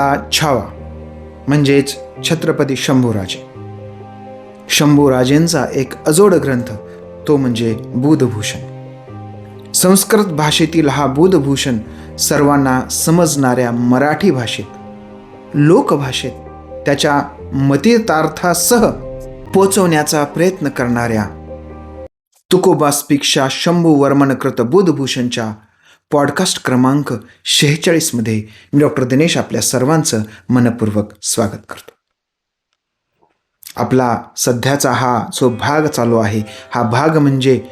हा छावा म्हणजेच छत्रपती शंभूराजे. शंभूराजेंचा एक अजोड ग्रंथ तो म्हणजे बुधभूषण. संस्कृत भाषेतील हा बुधभूषण सर्वांना समजणाऱ्या मराठी भाषेत लोकभाषेत त्याच्या मतितार्थासह पोचवण्याचा प्रयत्न करणाऱ्या तुकोबासपेक्षा शंभू वर्मनकृत बुधभूषणच्या पॉडकास्ट क्रमांक शेहेचाळीसमध्ये मी डॉक्टर दिनेश आपल्या सर्वांचं मनपूर्वक स्वागत करतो. आपला सध्याचा हा जो भाग चालू आहे हा भाग म्हणजे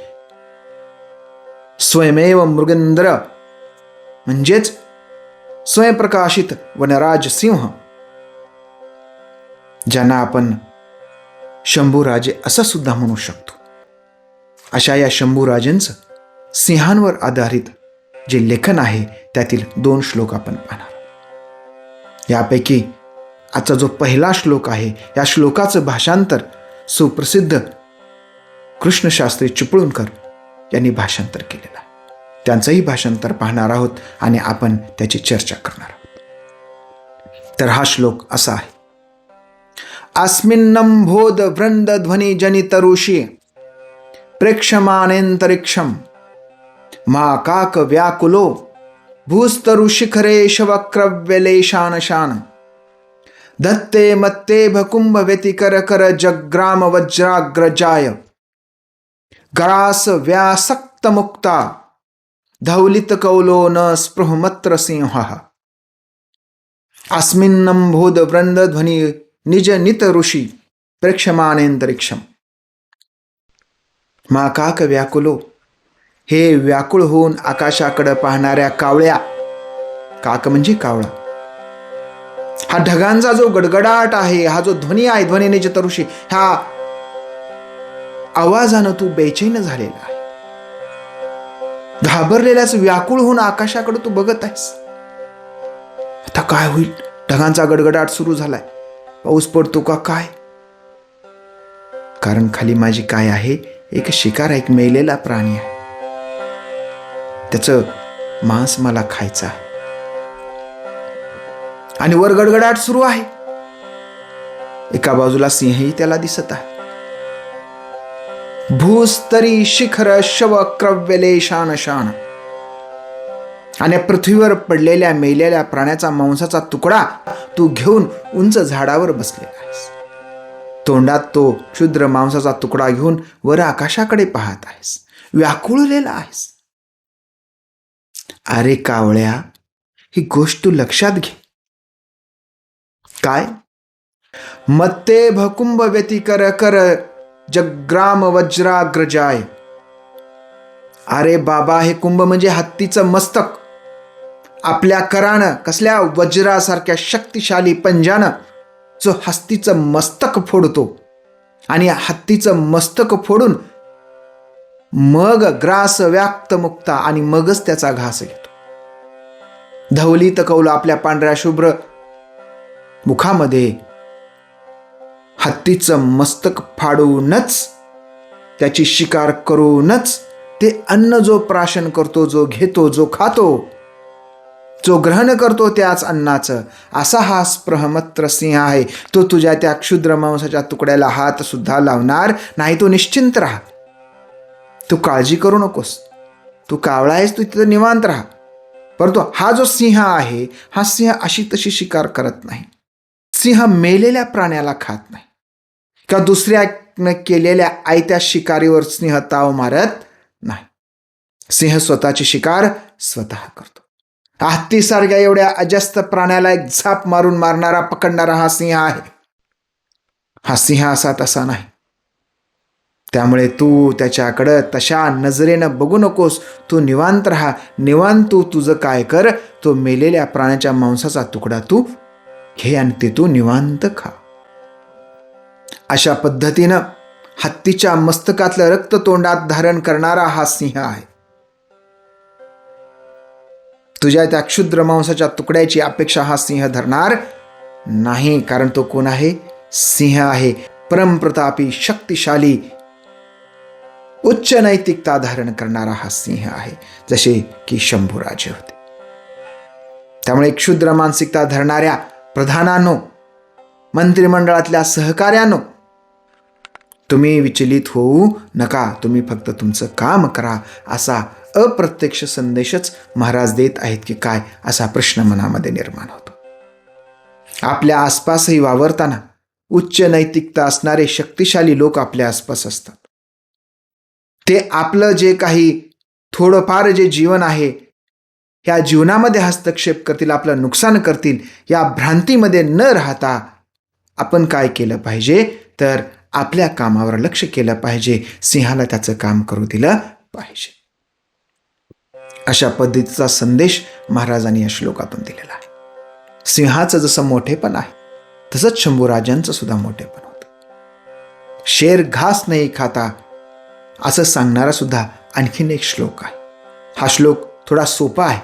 स्वयमेव मृगेंद्र म्हणजेच स्वयंप्रकाशित वनराज सिंह ज्यांना आपण शंभूराजे असं सुद्धा म्हणू शकतो. अशा या शंभूराजेंचं सिंहांवर आधारित जे लेखन आहे त्यातील दोन श्लोक आपण पाहणार यापैकी आजचा जो पहिला श्लोक आहे या श्लोकाचं भाषांतर सुप्रसिद्ध कृष्णशास्त्री चिपळूणकर यांनी भाषांतर केलेलं आहे. त्यांचंही भाषांतर पाहणार आहोत आणि आपण त्याची चर्चा करणार आहोत. तर हा श्लोक असा आहे. अस्मिन्नंभोद वृंद ध्वनी जनित ऋषी प्रेक्षमानेन्तरिक्षम मा काक व्याकुलो भूस्तरुशिखरे धत्ते मत्ते भकुंभ व्यतिकर कर जग्राम वज्राग्रजाय। गरास व्यासक्त मुक्ता धौलित कौलो न स्पृहमत्र सिंह। अस्मिन्नंभोद वृंद ध्वनी निज नित मा काक व्याकुलो हे व्याकुळ होऊन आकाशाकडे पाहणाऱ्या कावळ्या. काक म्हणजे कावळा. हा ढगांचा जो गडगडाट आहे हा जो ध्वनी आहे ध्वनीने निज तरुषी ह्या आवाजानं तू बेचैन झालेला आहे. घाबरलेल्याच व्याकुळ होऊन आकाशाकडे तू बघत आहेस. आता काय होईल? ढगांचा गडगडाट सुरू झालाय. पाऊस पडतो का काय? कारण खाली माझी काय आहे? एक शिकार एक मेलेला प्राणी आहे. त्याचं मांस मला खायचं आहे. आणि वर गडगडाट सुरू आहे. एका बाजूला सिंहही त्याला दिसत आहे. भूस्तरी शिखर शव क्रव्यले शान शान आणि पृथ्वीवर पडलेल्या मेलेल्या प्राण्याचा मांसाचा तुकडा तू घेऊन उंच झाडावर बसलेला आहेस. तोंडात तो क्षुद्र मांसाचा तुकडा घेऊन वर आकाशाकडे पाहत आहेस. व्याकुळलेला आहेस. अरे कावळ्या ही गोष्ट तू लक्षात घे. काय? मत्ते भकुंभ व्यती कर जग्राम वज्राग्रजाय. अरे बाबा हे कुंभ म्हणजे हत्तीचं मस्तक. आपल्या करानं कसल्या वज्रासारख्या शक्तिशाली पंजानं जो हस्तीचं मस्तक फोडतो. आणि हत्तीचं मस्तक फोडून मग ग्रास व्याक्त मुक्ता आणि मगच त्याचा घास घेतो. धवलीत कौल आपल्या पांढऱ्या शुभ्र मुखामध्ये. हत्तीचं मस्तक फाडूनच त्याची शिकार करूनच ते अन्न जो प्राशन करतो जो घेतो जो खातो जो ग्रहण करतो त्याच अन्नाचं असा हा स्प्रहमत्र सिंह आहे. तो तुझ्या त्या क्षुद्र मांसाच्या तुकड्याला हात सुद्धा लावणार नाही तो निश्चिंत राहा. तू काळजी करू नकोस. तू कावळा आहेस तू तिथं निवांत राहा. परंतु हा जो सिंह आहे हा सिंह अशी तशी शिकार करत नाही. सिंह मेलेल्या प्राण्याला खात नाही. किंवा दुसऱ्यानं केलेल्या आयत्या शिकारीवर सिंह ताव मारत नाही. सिंह स्वतःची शिकार स्वतः करतो. हत्तीसारख्या एवढ्या अजस्त प्राण्याला एक झाप मारून मारणारा पकडणारा हा सिंह आहे. हा सिंह असा तसा नाही. त्यामुळे तू त्याच्याकडं तशा नजरेनं बघू नकोस. तू निवांत राहा. निवांत तू तुझं काय कर? तो मेलेल्या प्राण्याच्या मांसाचा तुकडा तू घे आणि ते तू निवांत खा. अशा पद्धतीनं हत्तीच्या मस्तकातलं रक्त तोंडात धारण करणारा हा सिंह आहे. तुझ्या त्या क्षुद्र मांसाच्या तुकड्याची अपेक्षा हा सिंह धरणार नाही कारण तो कोण आहे? सिंह आहे. परमप्रतापी शक्तिशाली उच्च नैतिकता धारण करणारा हा सिंह आहे जसे की शंभूराजे होते. त्यामुळे क्षुद्र मानसिकता धरणाऱ्या प्रधानांनो मंत्रिमंडळातल्या सहकार्यानो तुम्ही विचलित होऊ नका तुम्ही फक्त तुमचं काम करा असा अप्रत्यक्ष संदेशच महाराज देत आहेत की काय असा प्रश्न मनामध्ये निर्माण होतो. आपल्या आसपासही वावरताना उच्च नैतिकता असणारे शक्तिशाली लोक आपल्या आसपास असतात. ते आपलं जे काही थोडंफार जे जीवन आहे ह्या जीवनामध्ये हस्तक्षेप करतील आपलं नुकसान करतील या भ्रांतीमध्ये न राहता आपण काय केलं पाहिजे? तर आपल्या कामावर लक्ष केलं पाहिजे. सिंहाला त्याचं काम करू दिलं पाहिजे. अशा पद्धतीचा संदेश महाराजांनी या श्लोकातून दिलेला आहे. सिंहाचं जसं मोठेपण आहे तसंच शंभूराजांचं सुद्धा मोठेपण होतं. शेर घास नाही खाता असं सांगणारा सुद्धा आणखीन एक श्लोक आहे. हा श्लोक थोडा सोपा आहे.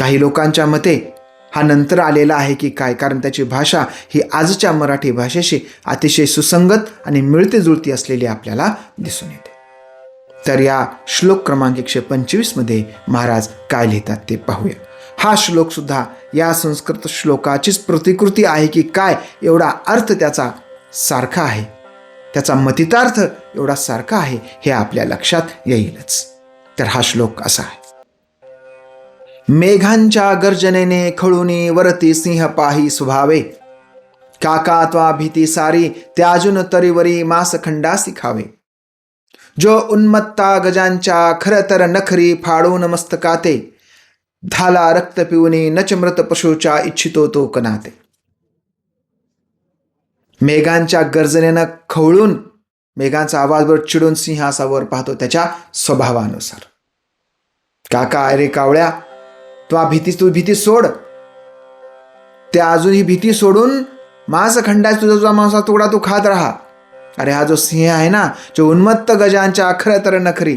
काही लोकांच्या मते हा नंतर आलेला आहे की काय? कारण त्याची भाषा ही आजच्या मराठी भाषेशी अतिशय सुसंगत आणि मिळते जुळती असलेली आपल्याला दिसून येते. तर या श्लोक क्रमांक एकशे पंचवीसमध्ये महाराज काय लिहितात ते पाहूया. हा श्लोक सुद्धा या संस्कृत श्लोकाचीच प्रतिकृती आहे की काय एवढा अर्थ त्याचा सारखा आहे. त्याचा मतितार्थ एवढा सारखा आहे हे आपल्या लक्षात येईलच. तर हा श्लोक असा आहे. मेघांच्या गर्जनेने खळुनी वरती सिंह पाही स्वभावे काका त्वा भीती सारी त्याजून तरीवरी मासखंडा सिखावे. जो उन्मत्ता गजांच्या खरतर नखरी फाडून मस्तकाते. धाला रक्त पिऊनी नचमृत पशुच्या इच्छितो तो कनाते मेघांच्या गर्जनेनं खवळून मेघांचा आवाजवर चिडून सिंह असा वर पाहतो त्याच्या स्वभावानुसार. काका अरे कावळ्या तू भीती तू भीती सोड. त्या अजून ही भीती सोडून मांस खंडास तुझा तुझा मांसा तुकडा तू खात राहा. अरे हा जो सिंह आहे ना जो उन्मत्त गजांच्या अखर तर नखरी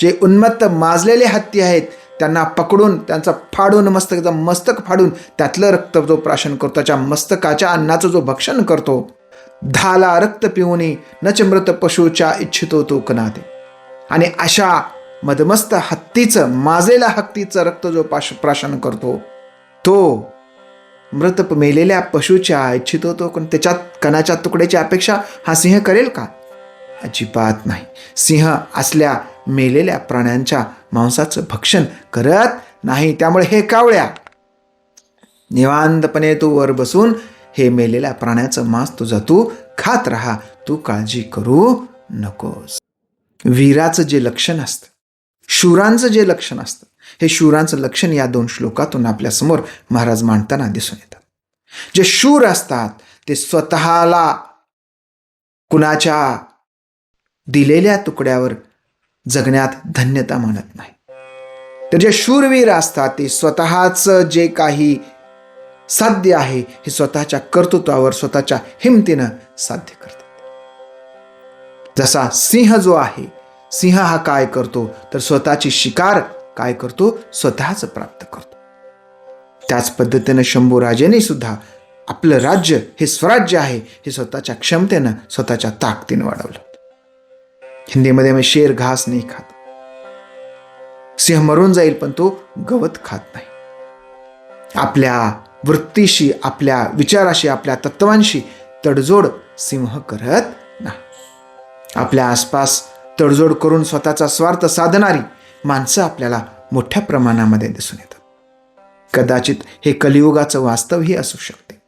जे उन्मत्त माजलेले हत्ती आहेत त्यांना पकडून त्यांचा फाडून मस्तक मस्तक फाडून त्यातलं रक्त जो प्राशन करतो त्याच्या मस्तकाच्या अन्नाचं जो भक्षण करतो धाला रक्त पिऊनी नचमृत पशुच्या इच्छितो तो कनादे. आणि अशा मदमस्त हत्तीचं माजेला हत्तीचं रक्त जो पाश प्राशन करतो तो मृत मेलेल्या पशुच्या इच्छितो तो पण त्याच्यात कणाच्या तुकड्याची अपेक्षा हा सिंह करेल का? अजिबात नाही. सिंह असल्या मेलेल्या प्राण्यांच्या मांसाचं भक्षण करत नाही. त्यामुळे हे कावळ्या. निवांतपणे तू वर बसून हे मेलेल्या प्राण्याचं मांस तुझा तू खात राहा. तू काळजी करू नकोस. वीराचं जे लक्षण असतं शूरांचं जे लक्षण असतं हे शूरांचं लक्षण या दोन श्लोकातून आपल्यासमोर महाराज मांडताना दिसून येतात. जे शूर असतात ते स्वतःला कुणाच्या दिलेल्या तुकड्यावर जगण्यात धन्यता मानत नाही. तर जे शूरवीर असतात ते स्वतःचं जे काही साध्य आहे. हे स्वतःच्या कर्तृत्वावर स्वतःच्या हिमतीनं साध्य करतात. जसा सिंह जो आहे सिंह हा काय करतो? तर स्वतःची शिकार काय करतो? स्वतःच प्राप्त करतो. त्याच पद्धतीनं शंभूराजेने सुद्धा आपलं राज्य हे स्वराज्य आहे हे स्वतःच्या क्षमतेनं स्वतःच्या ताकदीनं वाढवलं. हिंदीमध्ये मग शेर घास नाही खात. सिंह मरून जाईल पण तो गवत खात नाही. आपल्या वृत्तीशी आपल्या विचाराशी आपल्या तत्वांशी तडजोड सिंह करत नाही. आपल्या आसपास तडजोड करून स्वतःचा स्वार्थ साधणारी माणसं आपल्याला मोठ्या प्रमाणामध्ये दिसून येतात. कदाचित हे कलियुगाचं वास्तवही असू शकते.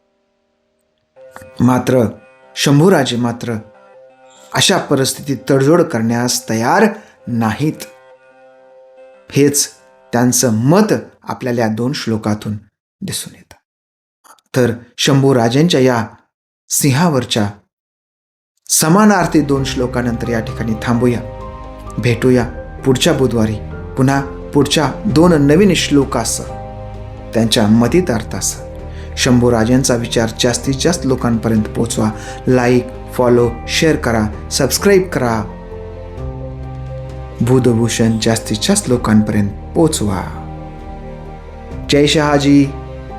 मात्र शंभूराजे मात्र अशा परिस्थितीत तडजोड करण्यास तयार नाहीत. हेच त्यांचं मत आपल्याला या दोन श्लोकातून दिसून येतं. तर शंभू राजेंच्या या सिंहावरच्या समानार्थी दोन श्लोकानंतर या ठिकाणी थांबूया. भेटूया पुढच्या बुधवारी पुन्हा पुढच्या दोन नवीन श्लोकासह त्यांच्या मतितार्थासह. शंभूराजांचा विचार जास्तीत जास्त लोकांपर्यंत पोचवा लाईक फॉलो शेअर करा सबस्क्राईब करा. बुधभूषण जास्तीत जास्त लोकांपर्यंत पोचवा जय शहाजी.